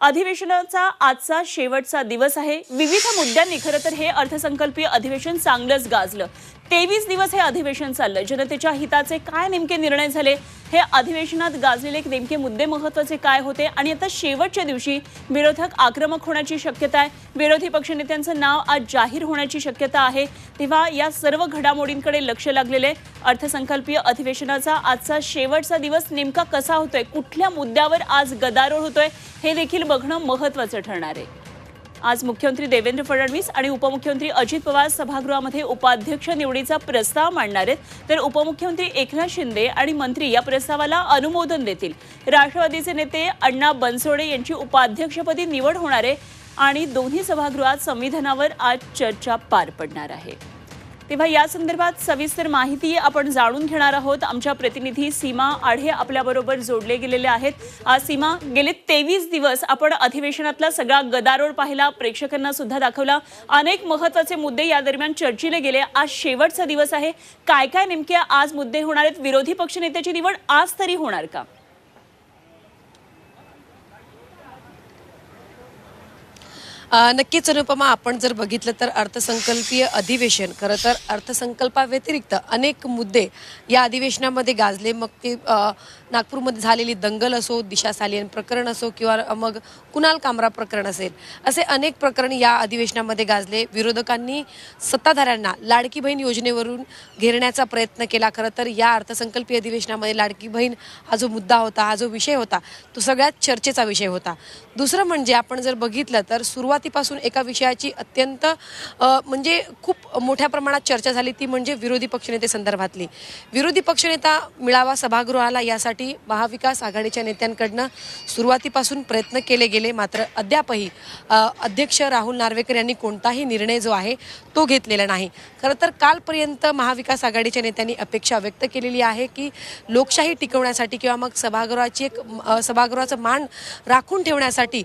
अधिवेशनाचा आजचा शेवटचा दिवस आहे. विविध मुद्द्यांनी खरं तर हे अर्थसंकल्पीय अधिवेशन चांगलंच गाजलं. तेवीस दिवस हे अधिवेशन चाललं जनतेच्या हिताचे काय नेमके निर्णय झाले? हे अधिवेशनात गाजलेले नेमके मुद्दे महत्त्वाचे काय होते? आणि आता शेवटच्या दिवशी विरोधक आक्रमक होण्याची शक्यता आहे. विरोधी पक्षनेत्यांचं नाव आज जाहीर होण्याची शक्यता आहे. तेव्हा या सर्व घडामोडींकडे लक्ष लागलेले आहे. अर्थसंकल्पीय अधिवेशनाचा आजचा शेवटचा दिवस नेमका कसा होतोय? कुठल्या मुद्द्यावर आज गदारोळ होतोय? हे देखील बघणं महत्वाचं ठरणार आहे. आज मुख्यमंत्री देवेंद्र फडणवीस आणि उपमुख्यमंत्री अजित पवार सभागृहामध्ये उपाध्यक्ष निवडीचा प्रस्ताव मांडणार आहेत. तर उपमुख्यमंत्री एकनाथ शिंदे आणि मंत्री या प्रस्तावाला अनुमोदन देतील. राष्ट्रवादीचे नेते अण्णा बनसोडे यांची उपाध्यक्षपदी निवड होणार आहे आणि दोन्ही सभागृहात संविधानावर आज चर्चा पार पडणार आहे. तेव्हा या संदर्भात सविस्तर माहिती आपण जाणून घेणार आहोत. आमच्या प्रतिनिधी सीमा आढे आपल्याबरोबर जोडले गेलेले आहेत. आज सीमा गेले तेवीस दिवस आपण अधिवेशनातला सगळा गदारोळ पाहिला. प्रेक्षकांना सुद्धा दाखवला. अनेक महत्त्वाचे मुद्दे या दरम्यान चर्चिले गेले. आज शेवटचा दिवस आहे. काय काय नेमके आज मुद्दे होणार आहेत? विरोधी पक्षनेत्याची निवड आज तरी होणार का? नक्कीच अनुपमा आपण जर बघितलं तर अर्थसंकल्पीय अधिवेशन खरं तर अर्थसंकल्पाव्यतिरिक्त अनेक मुद्दे या अधिवेशनामध्ये गाजले. मग ते नागपूरमध्ये झालेली दंगल असो दिशा सालियन प्रकरण असो किंवा मग कुणाल कामरा प्रकरण असेल असे अनेक प्रकरण या अधिवेशनामध्ये गाजले. विरोधकांनी सत्ताधाऱ्यांना लाडकी बहीण योजनेवरून घेरण्याचा प्रयत्न केला. खरं तर या अर्थसंकल्पीय अधिवेशनामध्ये लाडकी बहीण हा जो मुद्दा होता हा जो विषय होता तो सगळ्यात चर्चेचा विषय होता. दुसरं म्हणजे आपण जर बघितलं तर सुरुवात सुरुवातीपासून एका विषयाची अत्यंत म्हणजे खूप मोठ्या प्रमाणात चर्चा झाली. ती म्हणजे विरोधी पक्षनेते संदर्भातली. विरोधी पक्षनेता मिळावा सभागृहाला यासाठी महाविकास आघाडीच्या नेत्यांकडनं सुरुवातीपासून प्रयत्न केले गेले. मात्र अद्यापही अध्यक्ष राहुल नार्वेकर यांनी कोणताही निर्णय जो आहे तो घेतलेला नाही. खरं तर कालपर्यंत महाविकास आघाडीच्या नेत्यांनी अपेक्षा व्यक्त केलेली आहे की लोकशाही टिकवण्यासाठी किंवा मग सभागृहाची एक सभागृहाचं मान राखून ठेवण्यासाठी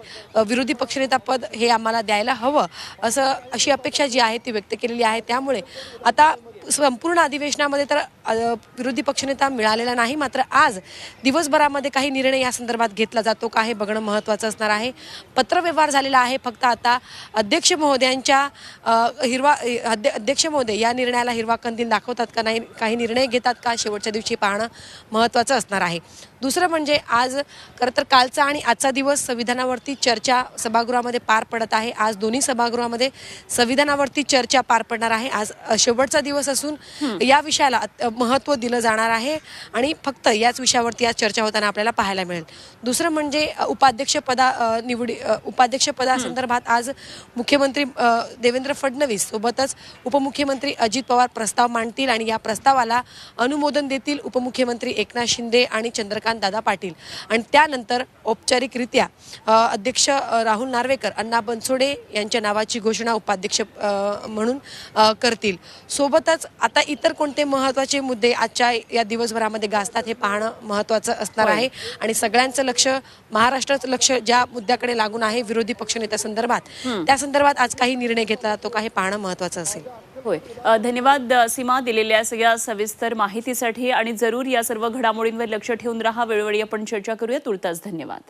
विरोधी पक्षनेता पद हे आम्हाला द्यायला हवं. असं अशी अपेक्षा जी आहे ती व्यक्त केलेली आहे. त्यामुळे आता संपूर्ण अधिवेशनामध्ये तर विरोधी पक्षनेता मिळालेला नाही. मात्र आज दिवसभरामध्ये काही निर्णय या संदर्भात घेतला जातो का हे बघणं महत्त्वाचं असणार आहे. पत्रव्यवहार झालेला आहे. फक्त आता अध्यक्ष महोदयांच्या हिरवा अध्य अध्यक्ष महोदय या निर्णयाला हिरवा कंदील दाखवतात का नाही काही निर्णय घेतात का शेवटच्या दिवशी पाहणं महत्त्वाचं असणार आहे. दुसरं म्हणजे आज खरं तर कालचा आणि आजचा दिवस संविधानावरती चर्चा सभागृहामध्ये पार पडत आहे. आज दोन्ही सभागृहामध्ये संविधानावरती चर्चा पार पडणार आहे. आज शेवटचा दिवस असून या विषयाला महत्त्व दिलं जाणार आहे आणि फक्त याच विषयावरती आज चर्चा होताना आपल्याला पाहायला मिळेल. दुसरं म्हणजे उपाध्यक्षपदा निवडी उपाध्यक्षपदासंदर्भात आज मुख्यमंत्री देवेंद्र फडणवीस सोबतच उपमुख्यमंत्री अजित पवार प्रस्ताव मांडतील आणि या प्रस्तावाला अनुमोदन देतील उपमुख्यमंत्री एकनाथ शिंदे आणि चंद्रकांत दादा पाटील. आणि त्यानंतर औपचारिकरित्या अध्यक्ष राहुल नार्वेकर अण्णा बनसोडे यांच्या नावाची घोषणा उपाध्यक्ष म्हणून करतील. सोबतच आता इतर कोणते महत्त्वाचे मुद्दे आजच्या या दिवसभरामध्ये गाजतात हे पाहणं महत्त्वाचं असणार. आहे. आणि सगळ्यांचं लक्ष महाराष्ट्राचं लक्ष ज्या मुद्द्याकडे लागून आहे विरोधी पक्षनेत्या संदर्भात त्या संदर्भात आज काही निर्णय घेतला जातो का हे पाहणं महत्त्वाचं असेल. होय. धन्यवाद सीमा दिलेल्या सगळ्या सविस्तर माहितीसाठी. आणि जरूर या सर्व घडामोडींवर लक्ष ठेवून राहा. वेळोवेळी आपण चर्चा करूया. तुर्तास धन्यवाद.